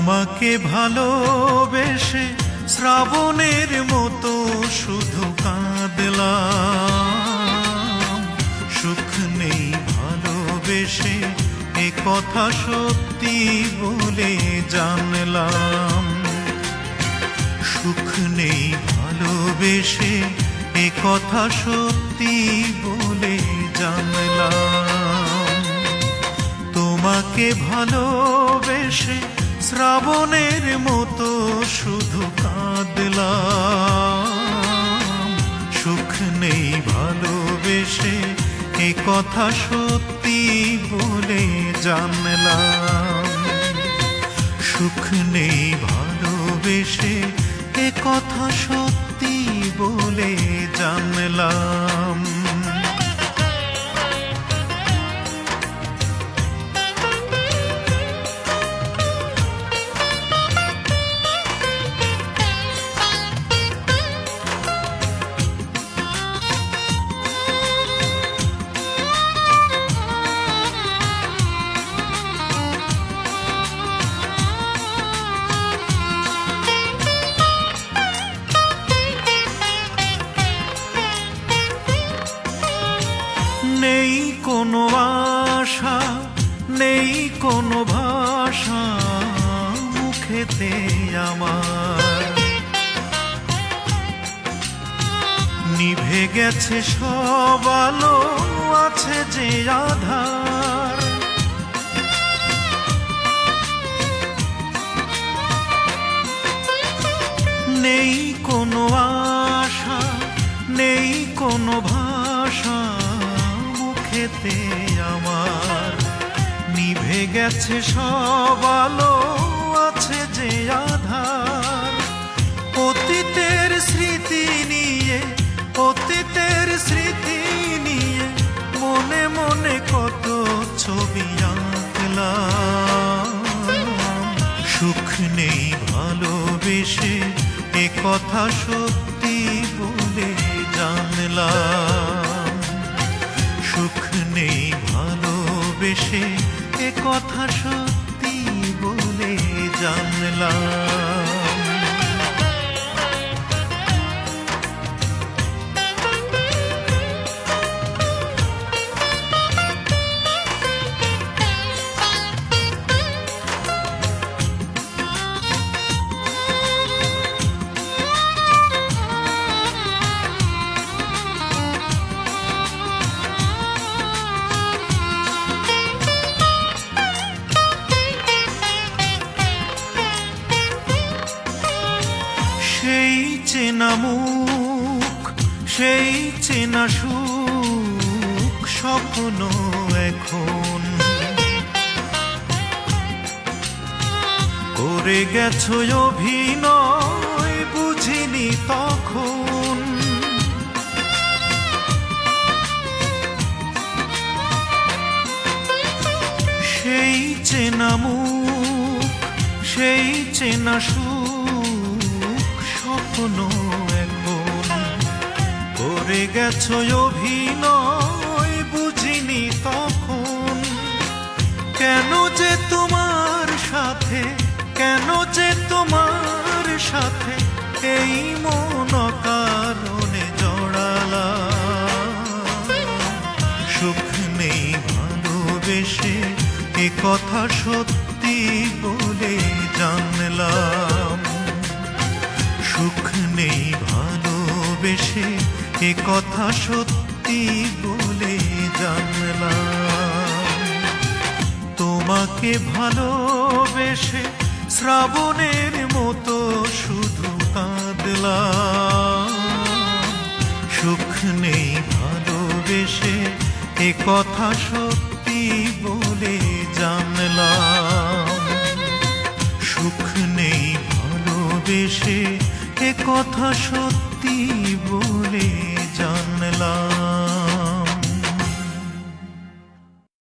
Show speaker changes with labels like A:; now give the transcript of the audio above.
A: তোমাকে ভালোবেসে শ্রাবণের মতো শুধু কাঁদলাম। সুখ নেই ভালোবেসে, এ কথা সত্যি বলে জানলাম। সুখ নেই ভালোবেসে, এ কথা সত্যি বলে জানলাম। তোমাকে ভালোবেসে শ্রাবণের মতো শুধু কাঁদলাম। সুখ নেই ভালোবেসে এ কথা সত্যি বলে জানলাম। সুখ নেই ভালোবেসে এ কথা সত্যি বলে জানলাম। নেই কোনো আশা, নেই কোনো ভাষা মুখেতে আমার। নিভে গেছে সব আলো, আছে যে আধার। নেই কোনো আশা, নেই কোনো ভাষা মুখেতে আমার নিভে গেছে সব আলো, আছে যে আধার। অতীতের স্মৃতি নিয়ে, অতীতের স্মৃতি নিয়ে মনে মনে কত ছবি আঁকলাম। সুখ নেই ভালোবেসে, এ কথা সত্যি বলে জানলাম। নেই ভালোবেসে এ কথা সত্যি বলে জানলাম। সেই চেনা মুখ, সেই চেনা সুখ, স্বপ্ন এখন। করে গেছো অভিনয়, বুঝিনি তখন। সেই চেনা মুখ, সেই চেনা সুখ স্বপ্ন এখন। করে গেছো অভিনয়, বুঝিনি তখন। কেন যে তোমার সাথে, কেন যে তোমার সাথে এই মন কারণে জড়ালাম। সুখ নেই ভালোবেসে, এ কথা সত্যি বলে জানলাম। সুখ নেই ভালোবেসে, এ কথা সত্যি বলে জানলাম। তোমাকে ভালোবেসে শ্রাবণের মতো শুধু কাঁদলাম। সুখ নেই ভালোবেসে, এ কথা সত্যি বলে জানলাম। সুখ নেই ভালোবেসে একটি কথা সত্যি বলে জানলাম।